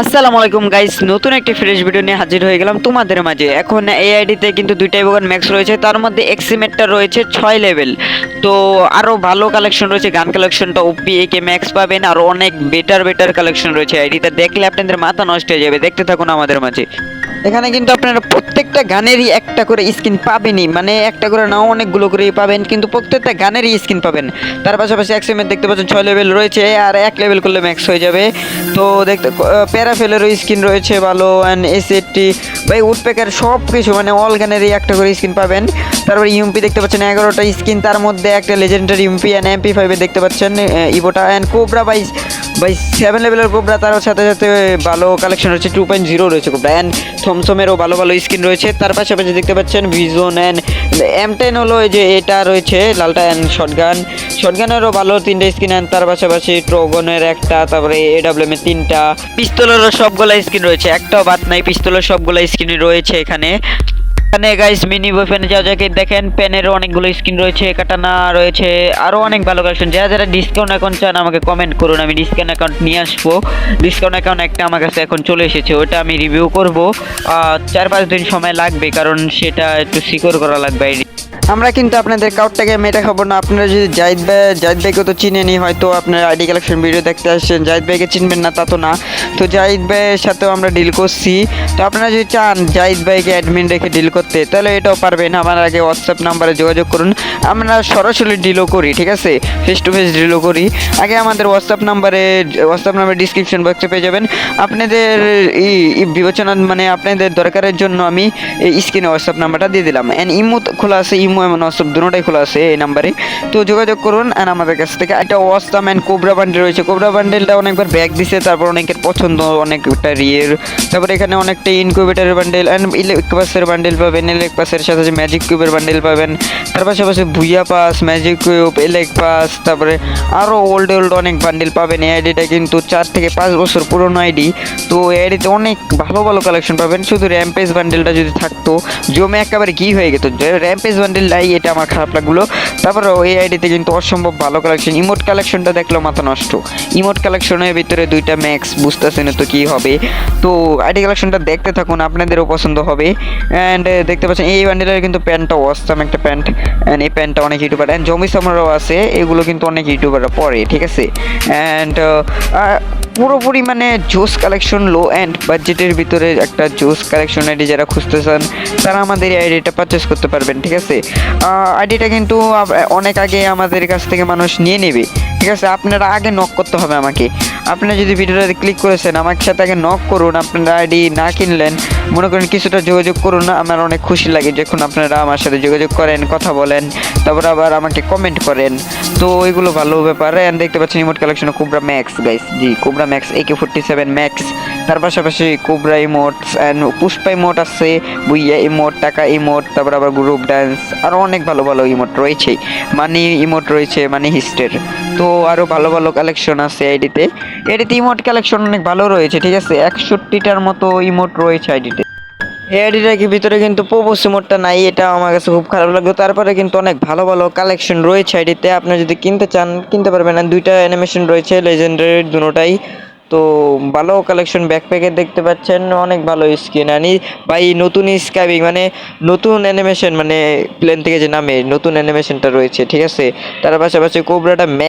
আসসালামু আলাইকুম গাইস নতুন একটি ফ্রেশ ভিডিও নিয়ে হাজির হয়ে গেলাম তোমাদের মাঝে। এখন এই আইডিতে কিন্তু দুইটাই বোগান ম্যাক্স রয়েছে। তার মধ্যে এক্সিমেটটা রয়েছে ছয় লেভেল তো আরও ভালো কালেকশন রয়েছে। গান কালেকশনটা ওপি একে ম্যাক্স পাবেন। আরও অনেক বেটার বেটার কালেকশন রয়েছে আইডিটা দেখলে আপনাদের মাথা নষ্ট হয়ে যাবে। দেখতে থাকুন আমাদের মাঝে। এখানে কিন্তু আপনারা প্রত্যেকটা গানেরই একটা করে স্কিন পাবেনই। মানে একটা করে নাও, অনেকগুলো করেই পাবেন, কিন্তু প্রত্যেকটা গানেরই স্কিন পাবেন। তার পাশাপাশি এক্সএমের দেখতে পাচ্ছেন, ছয় লেভেল রয়েছে, আর এক লেভেল করলে ম্যাক্স হয়ে যাবে। তো দেখতে প্যারাফেলেরও স্কিন রয়েছে, ভালো অ্যান্ড এসএটি ভাই উডপেকার সব কিছু মানে অল গানেরই একটা করে স্কিন পাবেন। তারপরে ইউএমপি দেখতে পাচ্ছেন, এগারোটা স্কিন, তার মধ্যে একটা লেজেন্ডারি ইউএমপি অ্যান্ড এমপি ফাইভে দেখতে পাচ্ছেন ইভোটা অ্যান্ড কোবরা বাই বাই সেভেন লেভেলের কোবরা তার সাথে সাথে ভালো কালেকশন রয়েছে টু পয়েন্ট জিরো রয়েছে কোবরা অ্যান্ড থমসমেরও ভালো ভালো স্কিন রয়েছে। তার পাশাপাশি দেখতে পাচ্ছেন ভিজন অ্যান্ড এম টেন হলো যে এটা রয়েছে, লালটা অ্যান্ড শর্টগান শর্টগানেরও ভালো তিনটে স্কিন অ্যান্ড তার পাশাপাশি ট্রোগনের একটা, তারপরে এডাব্লিউএম এর তিনটা। পিস্তলেরও সবগুলো স্কিন রয়েছে, একটাও বাদ নাই, পিস্তলের সবগুলো স্কিন রয়েছে এখানে। এখানে গাইস মিনি পেনে যা যাকে দেখেন পেনেরও অনেকগুলো স্ক্রিন রয়েছে কাটানা রয়েছে আরও অনেক ভালো কালেকশন যারা যারা ডিসকাউন্ট অ্যাকাউন্ট চান, আমাকে কমেন্ট করুন, আমি ডিসকাউন্ট অ্যাকাউন্ট নিয়ে আসব। ডিসকাউন্ট অ্যাকাউন্ট একটা আমার কাছে এখন চলে এসেছে, ওটা আমি রিভিউ করব। চার পাঁচ দিন সময় লাগবে, কারণ সেটা একটু সিকিউর করা লাগবে। আমরা কিন্তু আপনাদের কাউটটাকে মেটা খাব না। আপনারা যদি জাহিদ ভাই, জাহিদ ভাইকে তো চিনেনি হয়তো আপনার আইডি কালেকশন ভিডিও দেখতে আসছেন। জাহিদ ভাইকে চিনবেন না, তা তো না। তো জাহিদ ভাইয়ের সাথেও আমরা ডিল করছি। তো আপনারা যদি চান জাহিদ ভাইকে অ্যাডমিন রেখে ডিল করতে, তাহলে এটাও পারবেন। আমার আগে হোয়াটসঅ্যাপ নাম্বারে যোগাযোগ করুন। আমরা সরাসরি ডিলও করি, ঠিক আছে? ফেস টু ফেস ডিলও করি। আগে আমাদের হোয়াটসঅ্যাপ নাম্বারে হোয়াটসঅ্যাপ নাম্বার ডিসক্রিপশন বক্সে পেয়ে যাবেন। আপনাদের বিবেচনা মানে আপনাদের দরকারের জন্য আমি স্ক্রিনে হোয়াটসঅ্যাপ নাম্বারটা দিয়ে দিলাম। অ্যান্ড ইমো খোলা আছে, ইমো এমন হোয়াটসঅ্যাপ দুটোটাই খোলা আছে এই নাম্বারে। তো যোগাযোগ করুন অ্যান্ড আমাদের কাছ থেকে একটা ওয়াস্তাম অ্যান্ড কোবরা বান্ডেল রয়েছে। কোবরা বান্ডেলটা অনেকবার ব্যাগ দিছে, তারপর অনেকের পছন্দ, অনেকটা রিয়ের তারপর এখানে অনেকটা ইনকিউবেটারের বান্ডেল অ্যান্ড ইলেকপাসের বান্ডেল পাবেন ইলেক পাসের সাথে সাথে ম্যাজিক কিউবের বান্ডেল পাবেন। তার পাশাপাশি booyah pass magic cube elite pass তারপরে আরও ওল্ড ওল্ড অনেক বান্ডেল পাবেন। এই আইডিটা কিন্তু চার থেকে পাঁচ বছর পুরনো আইডি তো এই আইডিতে অনেক ভালো ভালো কালেকশন পাবেন। শুধু র্যাম্পেজ বান্ডেলটা যদি থাকতো, জমে একেবারে কি হয়ে যেত র্যাম্পেজ বান্ডেল নাই এটা আমার খারাপ লাগল। তারপরে এই আইডিতে কিন্তু অসম্ভব ভালো কালেকশন ইমোট কালেকশনটা দেখল মাথা নষ্ট। ইমোট কালেকশনের ভিতরে দুইটা ম্যাক্স বুঝতেছেন তো কি হবে। তো আইডি কালেকশনটা দেখতে থাকুন, আপনাদেরও পছন্দ হবে। অ্যান্ড দেখতে পাচ্ছেন, এই বান্ডেলের কিন্তু প্যান্টটা অস্তাম একটা প্যান্ট অ্যান্ড এই প্যান্টটা অনেক ইউটিউবার অ্যান্ড জমি সামারও আছে, এগুলো কিন্তু অনেক ইউটিউবাররা পরে, ঠিক আছে? অ্যান্ড পুরোপুরি মানে জোস কালেকশন লো অ্যান্ড বাজেটের ভিতরে একটা জোস কালেকশন আইডি যারা খুঁজতে চান, তারা আমাদের এই আইডিটা পারচেস করতে পারবেন, ঠিক আছে? আইডিটা কিন্তু অনেক আগে আমাদের কাছ থেকে মানুষ নিয়ে নেবে। ঠিক আছে, আপনারা আগে নক করতে হবে আমাকে। আপনারা যদি ভিডিওটাতে ক্লিক করেছেন আমার সাথে আগে নক করুন, আপনারা আইডি না কিনলেন, মনে করেন কিছুটা যোগাযোগ করুন আমার অনেক খুশি লাগে যখন আপনারা আমার সাথে যোগাযোগ করেন, কথা বলেন, তারপর আবার আমাকে কমেন্ট করেন। তো ওইগুলো ভালো ব্যাপার। অ্যান্ড দেখতে পাচ্ছেন emote collection cobra max guys জি cobra max AK forty seven max তার পাশাপাশি cobra emotes and Pushpa emote আছে বুইয়া ইমোট টাকা ইমোট তারপর আবার গ্রুপ ডান্স আরও অনেক ভালো ভালো ইমোট রয়েছে। মানি ইমোট রয়েছে মানি হিস্টের তো আরও ভালো ভালো কালেকশন আছে আইডিতে। এডিতে ইমোট কালেকশন অনেক ভালো রয়েছে, ঠিক আছে? একষট্টিটার মতো ইমোট রয়েছে আইডিতে। এই আইডিটার ভিতরে কিন্তু প্রোবোস ইমোটটা নাই, এটা আমার কাছে খুব খারাপ লাগল। তারপরে কিন্তু অনেক ভালো ভালো কালেকশন রয়েছে আইডিতে, আপনি যদি কিনতে চান, কিনতে পারবেন আর দুইটা অ্যানিমেশন রয়েছে লেজেন্ডারি দুটোটাই। তো ভালো কালেকশন ব্যাকপ্যাকের দেখতে পাচ্ছেন, অনেক ভালো স্কিন আনি ভাই, নতুন স্কাইবিং মানে নতুন অ্যানিমেশন মানে প্লেন থেকে যে নামে, নতুন অ্যানিমেশনটা রয়েছে, ঠিক আছে? তার পাশাপাশি কোবরাটা